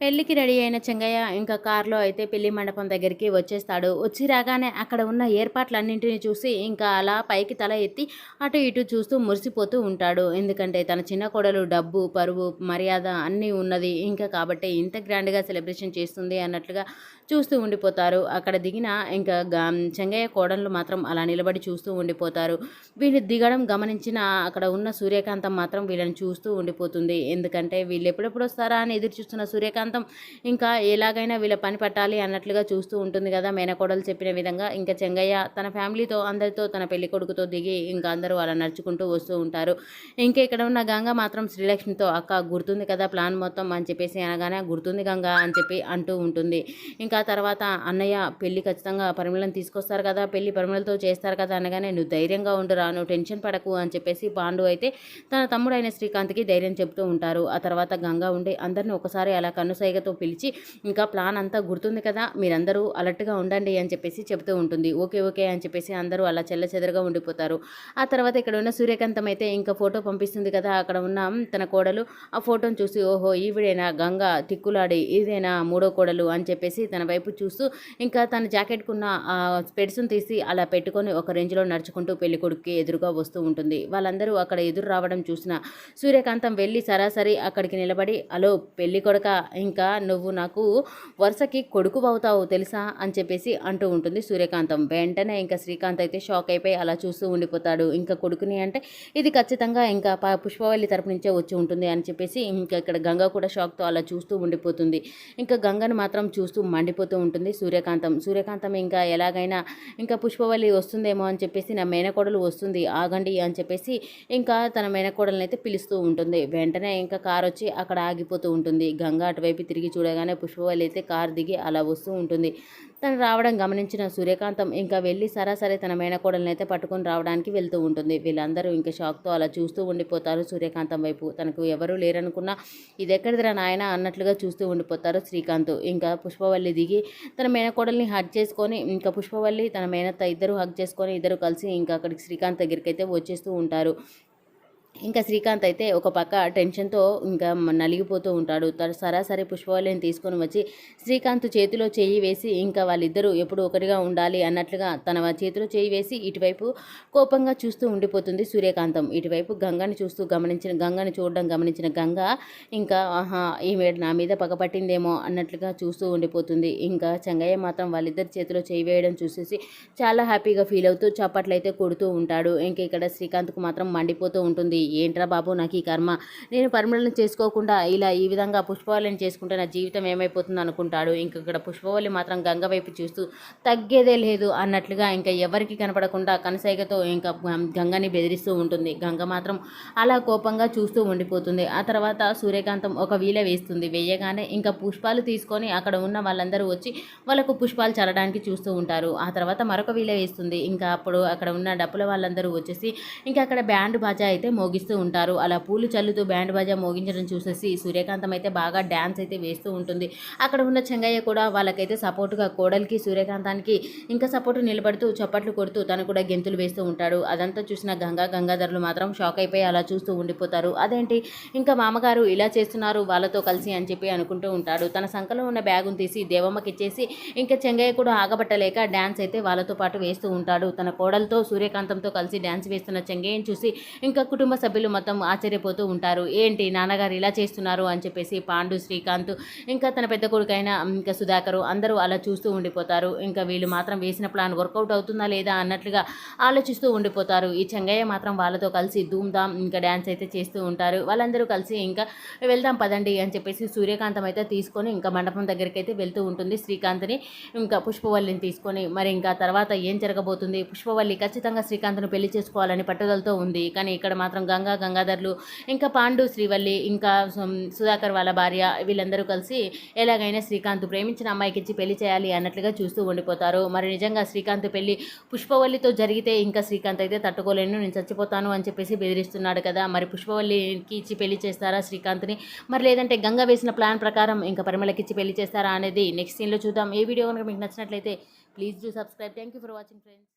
పెళ్ళికి రెడీ అయిన చెంగయ్య ఇంకా కారులో అయితే పెళ్ళి మండపం దగ్గరికి వచ్చేస్తాడు. వచ్చి రాగానే అక్కడ ఉన్న ఏర్పాట్లన్నింటినీ చూసి ఇంకా అలా పైకి తల ఎత్తి అటు ఇటు చూస్తూ మురిసిపోతూ ఉంటాడు. ఎందుకంటే తన చిన్న కోడలు డబ్బు పరువు మర్యాద అన్నీ ఉన్నది. ఇంకా కాబట్టి ఇంత గ్రాండ్గా సెలబ్రేషన్ చేస్తుంది అన్నట్లుగా చూస్తూ ఉండిపోతారు. అక్కడ దిగిన ఇంకా చెంగయ్య కోడళ్ళు మాత్రం అలా నిలబడి చూస్తూ ఉండిపోతారు. వీళ్ళు దిగడం గమనించిన అక్కడ ఉన్న సూర్యకాంతం మాత్రం వీళ్ళని చూస్తూ ఉండిపోతుంది. ఎందుకంటే వీళ్ళు ఎప్పుడెప్పుడు వస్తారా అని ఎదురు చూస్తున్న సూర్యకాంతం ఇంకా ఎలాగైనా వీళ్ళ పని పట్టాలి అన్నట్లుగా చూస్తూ ఉంటుంది కదా మేనకోడలు చెప్పిన విధంగా. ఇంకా చెంగయ్య తన ఫ్యామిలీతో అందరితో తన పెళ్ళి కొడుకుతో దిగి ఇంకా అందరూ అలా నడుచుకుంటూ వస్తూ ఉంటారు. ఇంకా ఇక్కడ ఉన్న గంగ మాత్రం శ్రీలక్ష్మితో అక్క గుర్తుంది కదా ప్లాన్ మొత్తం అని చెప్పేసి అనగానే గుర్తుంది గంగ అని చెప్పి అంటూ ఉంటుంది. ఇంకా తర్వాత అన్నయ్య పెళ్ళి ఖచ్చితంగా పరిమళం తీసుకొస్తారు కదా పెళ్ళి పరిమళతో చేస్తారు కదా అనగానే నువ్వు ధైర్యంగా ఉండురా నువ్వు టెన్షన్ పడకు అని చెప్పేసి పాండు అయితే తన తమ్ముడైన శ్రీకాంత్కి ధైర్యం చెప్తూ ఉంటారు. ఆ తర్వాత గంగా ఉండి అందరిని ఒకసారి అలా కన్నుసైగతో పిలిచి ఇంకా ప్లాన్ అంతా గుర్తుంది కదా మీరందరూ అలర్ట్గా ఉండండి అని చెప్పేసి చెప్తూ ఉంటుంది. ఓకే ఓకే అని చెప్పేసి అందరూ అలా చెల్ల చెదరగా ఉండిపోతారు. ఆ తర్వాత ఇక్కడ ఉన్న సూర్యకాంతం అయితే ఇంకా ఫోటో పంపిస్తుంది కదా అక్కడ ఉన్న తన కోడలు ఆ ఫోటోను చూసి ఓహో ఈవిడైనా గంగా తిక్కులాడి ఇదేనా మూడో కోడలు అని చెప్పేసి తన వైపు చూస్తూ ఇంకా తన జాకెట్కున్న స్పెడ్స్ను తీసి అలా పెట్టుకొని ఒక రేంజ్లో నడుచుకుంటూ పెళ్ళి కొడుకుకి ఎదురుగా వస్తూ ఉంటుంది. వాళ్ళందరూ అక్కడ ఎదురు రావడం చూసిన సూర్యకాంతం వెళ్ళి సరాసరి అక్కడికి నిలబడి అలో పెళ్ళి కొడక ఇంకా నువ్వు నాకు వరుసకి కొడుకు అవుతావు తెలుసా? అని చెప్పేసి అంటూ ఉంటుంది సూర్యకాంతం. వెంటనే ఇంకా శ్రీకాంత్ అయితే షాక్ అయిపోయి అలా చూస్తూ ఉండిపోతాడు. ఇంకా కొడుకుని అంటే ఇది ఖచ్చితంగా ఇంకా ప- పుష్పవల్లి తరపు నుంచే వచ్చి ఉంటుంది అని చెప్పేసి ఇంకా ఇక్కడ గంగ కూడా షాక్తో అలా చూస్తూ ఉండిపోతుంది. ఇంకా గంగను మాత్రం చూస్తూ మండిపోతూ ఉంటుంది సూర్యకాంతం. సూర్యకాంతం ఇంకా ఎలాగైనా ఇంకా పుష్పవల్లి వస్తుందేమో అని చెప్పేసి నా మేనకోడలు వస్తుంది ఆగండి అని చెప్పేసి ఇంకా తన మేనకోడలను అయితే పిలుస్తూ ఉంటుంది. వెంటనే ఇంకా కార్ వచ్చి అక్కడ ఆగిపోతూ ఉంటుంది. గంగ అటువైపు తిరిగి చూడగానే పుష్పవల్లి అయితే కార్ దిగి అలా వస్తూ ఉంటుంది. తను రావడం గమనించిన సూర్యకాంతం ఇంకా వెళ్ళి సరాసరి తన మేనకోడలను అయితే పట్టుకొని రావడానికి వెళ్తూ ఉంటుంది. వీళ్ళందరూ ఇంకా షాక్తో అలా చూస్తూ ఉండిపోతారు సూర్యకాంతం వైపు. తనకు ఎవరూ లేరనుకున్నా ఇది ఎక్కడిదిరా నాయన? అన్నట్లుగా చూస్తూ ఉండిపోతారు శ్రీకాంత్. ఇంకా పుష్పవల్లి దిగి తన మేనకోడల్ని హగ్ చేసుకొని ఇంకా పుష్పవల్లి తన మేనత్త ఇద్దరు హగ్ చేసుకొని ఇద్దరు కలిసి ఇంకా అక్కడికి శ్రీకాంత్ దగ్గరికి అయితే వచ్చేస్తూ ఉంటారు. ఇంకా శ్రీకాంత్ అయితే ఒక పక్క టెన్షన్తో ఇంకా నలిగిపోతూ ఉంటాడు. తను సరాసరి పుష్పవల్లిని తీసుకొని వచ్చి శ్రీకాంత్ చేతిలో చేయి వేసి ఇంకా వాళ్ళిద్దరూ ఎప్పుడు ఒకటిగా ఉండాలి అన్నట్లుగా తన చేతిలో చేయి వేసి ఇటువైపు కోపంగా చూస్తూ ఉండిపోతుంది సూర్యకాంతం. ఇటువైపు గంగని చూస్తూ గమనించిన గంగని చూడడం గమనించిన గంగ ఇంకా ఆహా ఈమె నా మీద పగపట్టిందేమో అన్నట్లుగా చూస్తూ ఉండిపోతుంది. ఇంకా చెంగయ్య మాత్రం వాళ్ళిద్దరి చేతిలో చేయి వేయడం చూసేసి చాలా హ్యాపీగా ఫీల్ అవుతూ చప్పట్లు అయితే కొడుతూ ఉంటాడు. ఇంకా ఇక్కడ శ్రీకాంత్కు మాత్రం మండిపోతూ ఉంటుంది. ఏంట్రా బాబు నాకు ఈ కర్మ. నేను పరిమళన చేసుకోకుండా ఇలా ఈ విధంగా పుష్పవల్లిని చేసుకుంటే నా జీవితం ఏమైపోతుంది అనుకుంటాడు. ఇంక ఇక్కడ పుష్పవల్లి మాత్రం గంగ వైపు చూస్తూ తగ్గేదే లేదు అన్నట్లుగా ఇంకా ఎవరికి కనపడకుండా కనసైగతో ఇంకా గంగని బెదిరిస్తూ ఉంటుంది. గంగ మాత్రం అలా కోపంగా చూస్తూ ఉండిపోతుంది. ఆ తర్వాత సూర్యకాంతం ఒక వీల వేస్తుంది. వేయగానే ఇంకా పుష్పాలు తీసుకొని అక్కడ ఉన్న వాళ్ళందరూ వచ్చి వాళ్ళకు పుష్పాలు చల్లడానికి చూస్తూ ఉంటారు. ఆ తర్వాత మరొక వీల వేస్తుంది. ఇంకా అప్పుడు అక్కడ ఉన్న డప్పుల వాళ్ళందరూ వచ్చేసి ఇంకా అక్కడ బ్యాండ్ బాజా అయితే మోగిస్తూ ఉంటారు. అలా పూలు చల్లుతూ బ్యాండ్ బాజా మోగించడం చూసేసి సూర్యకాంతం అయితే బాగా డ్యాన్స్ అయితే వేస్తూ ఉంటుంది. అక్కడ ఉన్న చెంగయ్య కూడా వాళ్ళకైతే సపోర్టుగా కోడలికి సూర్యకాంతానికి ఇంకా సపోర్టు నిలబడుతూ చప్పట్లు కొడుతూ తను కూడా గెంతులు వేస్తూ ఉంటాడు. అదంతా చూసిన గంగా గంగాధరులు మాత్రం షాక్ అయిపోయి అలా చూస్తూ ఉండిపోతారు. అదేంటి? ఇంకా మామగారు ఇలా చేస్తున్నారు వాళ్ళతో కలిసి అని చెప్పి అనుకుంటూ ఉంటాడు. తన సంఖలో ఉన్న బ్యాగును తీసి దేవమ్మకి ఇచ్చేసి ఇంకా చెంగయ్య కూడా ఆగబట్టలేక డ్యాన్స్ అయితే వాళ్ళతో పాటు వేస్తూ ఉంటాడు. తన కోడలతో సూర్యకాంతంతో కలిసి డ్యాన్స్ వేస్తున్న చెంగయ్యని చూసి ఇంకా కుటుంబ సభ్యులు మొత్తం ఆశ్చర్యపోతూ ఉంటారు. ఏంటి నాన్నగారు ఇలా చేస్తున్నారు అని చెప్పేసి పాండు శ్రీకాంత్ ఇంకా తన పెద్ద కొడుకైన ఇంకా సుధాకరు అందరూ అలా చూస్తూ ఉండిపోతారు. ఇంకా వీళ్ళు మాత్రం వేసిన ప్లాన్ వర్కౌట్ అవుతుందా లేదా అన్నట్లుగా ఆలోచిస్తూ ఉండిపోతారు. ఈ చెంగయ్య మాత్రం వాళ్ళతో కలిసి ధూమ్ ధామ్ ఇంకా డ్యాన్స్ అయితే చేస్తూ ఉంటారు. వాళ్ళందరూ కలిసి ఇంకా వెళ్దాం పదండి అని చెప్పేసి సూర్యకాంతం అయితే తీసుకొని ఇంకా మండపం దగ్గరికి అయితే వెళ్తూ ఉంటుంది. శ్రీకాంత్ని ఇంకా పుష్పవల్లిని తీసుకొని మరి ఇంకా తర్వాత ఏం జరగబోతుంది? పుష్పవల్లి ఖచ్చితంగా శ్రీకాంత్ను పెళ్ళి చేసుకోవాలని పట్టుదలతో ఉంది. కానీ ఇక్కడ మాత్రం గంగా గంగాధర్లు ఇంకా పాండు శ్రీవల్లి ఇంకా సుధాకర్ వాళ్ళ భార్య వీళ్ళందరూ కలిసి ఎలాగైనా శ్రీకాంత్ ప్రేమించిన అమ్మాయికి ఇచ్చి పెళ్ళి చేయాలి అన్నట్లుగా చూస్తూ ఉండిపోతారు. మరి నిజంగా శ్రీకాంత్ పెళ్ళి పుష్పవల్లితో జరిగితే ఇంకా శ్రీకాంత్ అయితే తట్టుకోలేను నేను చచ్చిపోతాను అని చెప్పేసి బెదిరిస్తున్నాడు కదా మరి పుష్పవల్లికి ఇచ్చి పెళ్ళి చేస్తారా శ్రీకాంత్ని? మరి లేదంటే గంగ వేసిన ప్లాన్ ప్రకారం ఇంకా పరిమళకి ఇచ్చి పెళ్ళి చేస్తారా అనేది నెక్స్ట్ సీన్లో చూద్దాం. ఏ వీడియో కనుక మీకు నచ్చినట్లయితే please do subscribe. Thank you for watching friends.